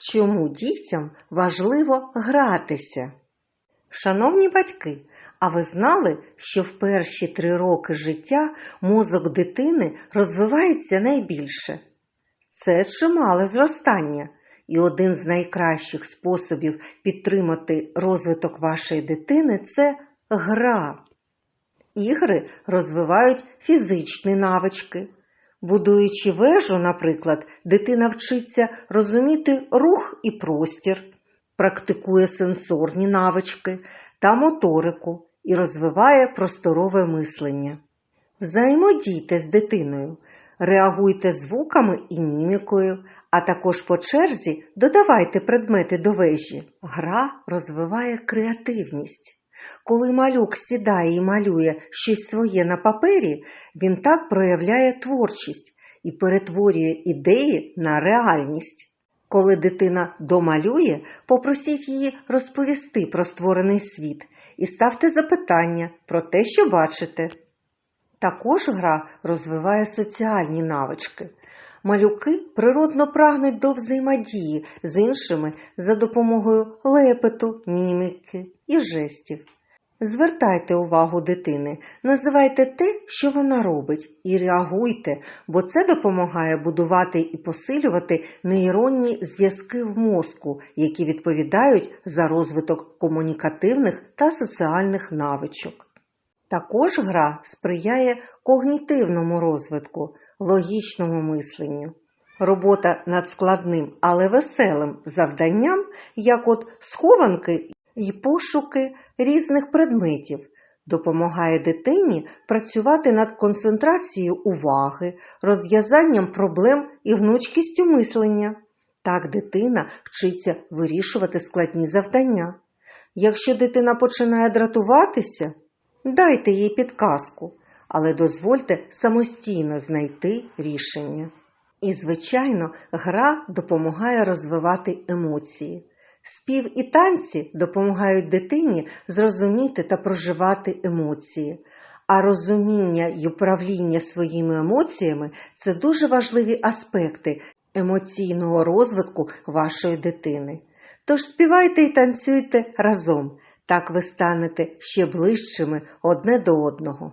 Чому дітям важливо гратися? Шановні батьки, а ви знали, що в перші три роки життя мозок дитини розвивається найбільше? Це чимале зростання, і один з найкращих способів підтримати розвиток вашої дитини це гра. Ігри розвивають фізичні навички. Будуючи вежу, наприклад, дитина вчиться розуміти рух і простір, практикує сенсорні навички та моторику і розвиває просторове мислення. Взаємодійте з дитиною, реагуйте звуками і мімікою, а також по черзі додавайте предмети до вежі. Гра розвиває креативність. Коли малюк сідає і малює щось своє на папері, він так проявляє творчість і перетворює ідеї на реальність. Коли дитина домалює, попросіть її розповісти про створений світ і ставте запитання про те, що бачите. Також гра розвиває соціальні навички. Малюки природно прагнуть до взаємодії з іншими за допомогою лепету, міміки і жестів. Звертайте увагу дитини, називайте те, що вона робить, і реагуйте, бо це допомагає будувати і посилювати нейронні зв'язки в мозку, які відповідають за розвиток комунікативних та соціальних навичок. Також гра сприяє когнітивному розвитку, логічному мисленню. Робота над складним, але веселим завданням, як от схованки і пошуки різних предметів, допомагає дитині працювати над концентрацією уваги, розв'язанням проблем і гнучкістю мислення. Так дитина вчиться вирішувати складні завдання. Якщо дитина починає дратуватися, дайте їй підказку, але дозвольте самостійно знайти рішення. І, звичайно, гра допомагає розвивати емоції. Спів і танці допомагають дитині зрозуміти та проживати емоції, а розуміння й управління своїми емоціями це дуже важливі аспекти емоційного розвитку вашої дитини. Тож співайте і танцюйте разом, так ви станете ще ближчими одне до одного.